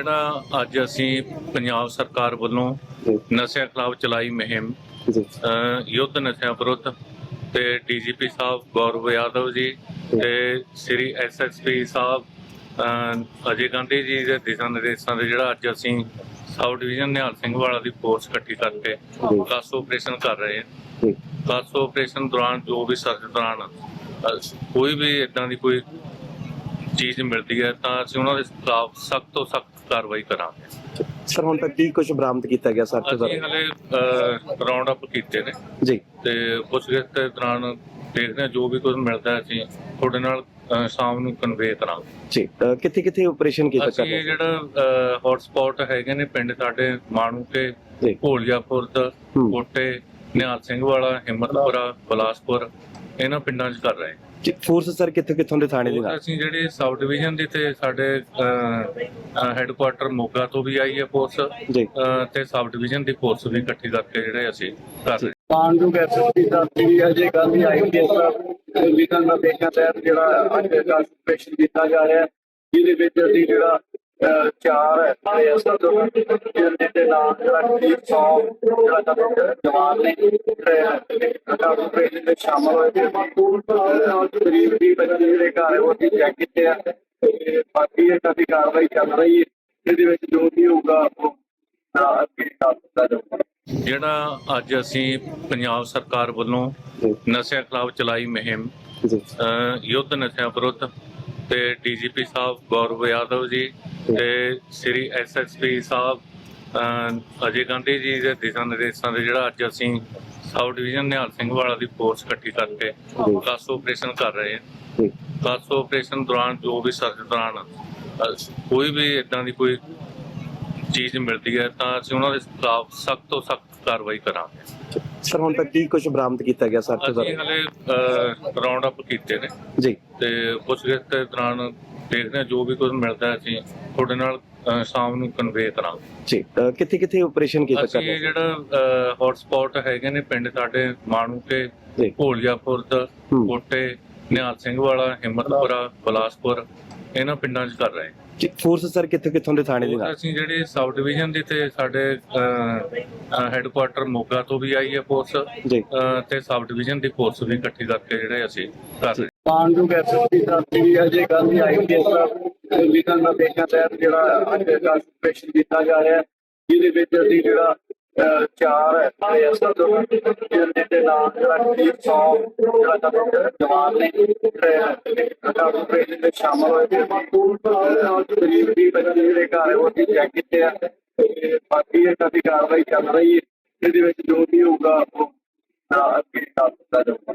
ਅੱਜ ਅਸੀਂ ਪੰਜਾਬ ਸਰਕਾਰ ਵੱਲੋਂ ਨਸ਼ਿਆਂ ਖਿਲਾਫ ਚਲਾਈ ਮੁਹਿੰਮ ਯੁੱਧ ਨਸ਼ਿਆਂ ਵਿਰੁੱਧ ਤੇ ਡੀਜੀਪੀ ਸਾਹਿਬ ਗੌਰਵ ਯਾਦਵ ਜੀ ਤੇ ਸ੍ਰੀ ਐਸਐਸਪੀ ਸਾਹਿਬ ਅਜੇ ਗਾਂਧੀ ਜੀ ਦੇ ਦਿਸ਼ਾ ਨਿਰਦੇਸ਼ਾਂ ਦੇ ਜਿਹੜਾ ਅੱਜ ਅਸੀਂ ਸਾਊਥ ਡਿਵੀਜ਼ਨ ਨਿਹਾਲ ਸਿੰਘ ਵਾਲਾ ਦੀ ਫੋਰਸ ਇਕੱਠੀ ਕਰਕੇ। ਕਾਸ ਆਪਰੇਸ਼ਨ ਕਰ ਰਹੇ ਹਾਂ। ਕਾਸ ਆਪਰੇਸ਼ਨ ਦੌਰਾਨ ਜੋ ਵੀ ਸਰਚ ਦੌਰਾਨ ਕੋਈ ਵੀ ਇਦਾਂ ਦੀ ਕੋਈ ਚੀਜ਼ ਮਿਲਦੀ ਹੈ ਤਾਂ ਅਸੀਂ ਉਹਨਾਂ ਦੇ ਖਿਲਾਫ ਸਖਤ ਤੋਂ ਸਖਤ ਕਾਰਵਾਈ ਕਰਾਂਗੇ। ਸਰ ਹੁਣ ਤੱਕ ਕੀ ਕੁਝ ਬਰਾਮਦ ਕੀਤਾ ਗਿਆ ਸਰ ਅਸੀਂ ਹਲੇ ਰਾਉਂਡ ਅਪ ਕੀਤੇ ਨੇ। ਜੀ। ਤੇ ਪੁੱਛਗਿੱਛ ਦੇ ਦੌਰਾਨ ਦੇਖਦੇ ਹਾਂ ਜੋ ਵੀ ਕੁਝ ਮਿਲਦਾ ਹੈ ਅਸੀਂ ਤੁਹਾਡੇ ਨਾਲ ਸ਼ਾਮ ਨੂੰ ਕਨਵੇ ਕਰਾਂਗੇ। ਜੀ ਕਿੱਥੇ ਕਿੱਥੇ ਆਪਰੇਸ਼ਨ ਕੀਤਾ ਅਸੀਂ ਕਰ ਇਹ ਜਿਹੜਾ ਹੌਟ ਸਪੌਟ ਹੈਗੇ ਨੇ ਪਿੰਡ ਸਾਡੇ ਭੋਲਿਆਪੁਰ ਹੂੰ। ਕੋਟੇ ਨਿਹਾਲ ਸਿੰਘ ਵਾਲਾ ਹਿੰਮਤਪੁਰਾ ਬਲਾਸਪੁਰ ਇਹਨਾਂ ਪਿੰਡਾਂ 'ਚ ਕਰ ਰਹੇ ਹਾਂ। ਫੋਰਸ ਸਰ ਕਿੱਥੇ ਕਿੱਥੋਂ ਦੇ ਥਾਣੇ ਦੇ ਨਾਲ? ਅਸੀਂ ਜਿਹੜੀ ਸਬ ਡਿਵੀਜ਼ਨ ਦੀ ਤੇ ਸਾਡੇ ਹੈੱਡਕੁਆਟਰ ਮੋਗਾ ਤੋਂ ਵੀ ਆਈ ਹੈ ਫੋਰਸ ਜੀ। ਅਹ, ਤੇ ਸਬ ਡਿਵੀਜ਼ਨ ਦੀ ਫੋਰਸ ਵੀ ਇਕੱਠੀ ਕਰਕੇ ਜਿਹੜੇ ਅਸੀਂ ਕਰ ਰਹੇ ਹਾਂ। ਮਾਨਯੋਗ ਐਸਐਸਪੀ ਦਾ ਸ੍ਰੀ ਅਜੇ ਗਾਂਧੀ ਆਈਪੀਐਸ ਲਿਖਣ ਦਾ ਦੇਖਿਆ ਤਹਿਤ ਜਿਹੜਾ ਅੱਜ ਦਾ ਆਪਰੇਸ਼ਨ ਕੀਤਾ ਜਾ ਰਿਹਾ ਹੈ ਜਿਹਦੇ ਵਿੱਚ ਅਸੀਂ ਜਿਹੜਾ ਚਾਰ ਐਸਐਸਪੀ ਤੋਂ ਜਿਹਦੇ ਦੇ ਨਾਮ ਜਿਹੜਾ ਕਰੀਬ 100 ਜਿਹੜਾ ਸਾਡਾ ਜਵਾਨ ਨੇ ਆਪਰੇਸ਼ਨ ਵਿੱਚ ਸ਼ਾਮਲ ਹੋਏ ਤੇ ਕਰੀਬ ਦੀ ਬੱਚੇ ਜਿਹੜੇ ਘਰ ਉਹ ਚੈੱਕ ਕੀਤੇ ਆ। ਤੇ ਬਾਕੀ ਇਹਨਾਂ ਦੀ ਕਾਰਵਾਈ ਚੱਲ ਰਹੀ ਹੈ। ਇਹਦੇ ਵਿੱਚ ਜੋ ਵੀ ਹੋਊਗਾ ਉਹ ਅੱਗੇ ਦਿੱਤਾ ਜਾਊਗਾ। ਜਿਹੜਾ ਅੱਜ ਅਸੀਂ ਪੰਜਾਬ ਸਰਕਾਰ ਵੱਲੋਂ ਨਸ਼ਿਆਂ ਖਿਲਾਫ ਚਲਾਈ ਮੁਹਿੰਮ ਯੁੱਧ ਨਸ਼ਿਆਂ ਵਿਰੁੱਧ ਤੇ ਡੀਜੀਪੀ ਸਾਹਿਬ ਗੌਰਵ ਯਾਦਵ ਜੀ ਤੇ ਸ੍ਰੀ ਐਸਐਸਪੀ ਸਾਹਿਬ ਅ, ਅਜੇ ਗਾਂਧੀ ਜੀ ਦੇ ਦਿਸ਼ਾ ਨਿਰਦੇਸ਼ਾਂ ਦੇ ਜਿਹੜਾ ਅੱਜ ਅਸੀਂ ਸਾਊਥ ਡਿਵੀਜ਼ਨ ਨਿਹਾਲ ਸਿੰਘ ਵਾਲਾ ਦੀ ਫੋਰਸ ਇਕੱਠੀ ਕਰਕੇ ਜੀ। ਕਾਸ ਆਪਰੇਸ਼ਨ ਕਰ ਰਹੇ ਹਾਂ ਜੀ ਕਾਸ ਆਪਰੇਸ਼ਨ ਦੌਰਾਨ ਜੋ ਵੀ ਸਰਚ ਦੌਰਾਨ ਕੋਈ ਵੀ ਇਦਾਂ ਦੀ ਕੋਈ ਚੀਜ਼ ਮਿਲਦੀ ਹੈ ਤਾਂ ਅਸੀਂ ਉਹਨਾਂ ਦੇ ਖਿਲਾਫ ਸਖਤ ਤੋਂ ਸਖਤ ਕਾਰਵਾਈ ਕਰਾਂਗੇ ਸਰ ਹੁਣ ਤੱਕ ਕੀ ਕੁਝ ਬਰਾਮਦ ਕੀਤਾ ਗਿਆ ਸਰ ਤੋਂ ਅਸੀਂ ਹਲੇ ਰਾਉਂਡ ਅਪ ਕੀਤੇ ਨੇ। ਜੀ। ਤੇ ਪੁੱਛਗਿੱਛ ਦੇ ਦੌਰਾਨ ਦੇਖਦੇ ਹਾਂ ਜੋ ਵੀ ਕੁਝ ਮਿਲਦਾ ਅਸੀਂ ਤੁਹਾਡੇ ਨਾਲ ਸ਼ਾਮ ਨੂੰ ਕਨਵੇ ਕਰਾਂਗੇ। ਜੀ ਕਿੱਥੇ ਕਿੱਥੇ ਆਪਰੇਸ਼ਨ ਕੀਤਾ ਅਸੀਂ ਕਰ ਇਹ ਜਿਹੜਾ ਹੌਟ ਸਪੌਟ ਹੈਗੇ ਨੇ ਪਿੰਡ ਸਾਡੇ ਮਾਣੂਕੇ ਜੀ। ਭੋਲਿਆਪੁਰ ਹੂੰ। ਕੋਟੇ ਨਿਹਾਲ ਸਿੰਘ ਵਾਲਾ ਹਿੰਮਤਪੁਰਾ ਬਲਾਸਪੁਰ ਇਹਨਾਂ ਪਿੰਡਾਂ 'ਚ ਕਰ ਰਹੇ ਜੀ ਫੋਰਸ ਸਰ ਕਿੱਥੇ ਕਿੱਥੋਂ ਦੇ ਥਾਣੇ ਦੇ ਨਾਲ? ਅਸੀਂ ਜਿਹੜੀ ਸਬ ਡਿਵੀਜ਼ਨ ਦੀ ਤੇ ਸਾਡੇ ਹੈੱਡਕੁਆਟਰ ਮੋਗਾ ਤੋਂ ਵੀ ਆਈ ਹੈ ਫੋਰਸ ਜੀ। ਅਹ, ਤੇ ਸਬ ਡਿਵੀਜ਼ਨ ਦੀ ਫੋਰਸ ਵੀ ਇਕੱਠੀ ਕਰਕੇ ਜਿਹੜੇ ਅਸੀਂ ਕਰ ਰਹੇ ਹਾਂ। ਮਾਨਯੋਗ ਐਸਐਸਪੀ ਦਾ ਸ੍ਰੀ ਅਜੇ ਗਾਂਧੀ ਆਈਪੀਐਸ ਦਾ ਦੇਖਿਆ ਤਹਿਤ ਜਿਹੜਾ ਅੱਜ ਦਾ ਆਪਰੇਸ਼ਨ ਕੀਤਾ ਜਾ ਰਿਹਾ ਹੈ ਜਿਹਦੇ ਵਿੱਚ ਅਸੀਂ ਜਿਹੜਾ ਚਾਰ ਐਸਐਸਪੀ ਤੋਂ ਜਿਹਦੇ ਦੇ ਨਾਮ ਜਿਹੜਾ ਕਰੀਬ 100 ਜਿਹੜਾ ਜਵਾਨ ਨੇ ਆਪਰੇਸ਼ਨ ਵਿੱਚ ਸ਼ਾਮਲ ਹੋਏ ਤੇ ਅਹ, ਦੀ ਬੱਚੇ ਜਿਹੜੇ ਘਰ ਹੈ ਚੈੱਕ ਕੀਤੇ ਆ। ਬਾਕੀ ਇਹਨਾਂ ਕਾਰਵਾਈ ਚੱਲ ਰਹੀ ਹੈ। ਇਹਦੇ ਵਿੱਚ ਜੋ ਵੀ ਹੋਊਗਾ ਉਹ ਅੱਗੇ ਕਰ ਦਿੱਤਾ ਜਾਊਗਾ।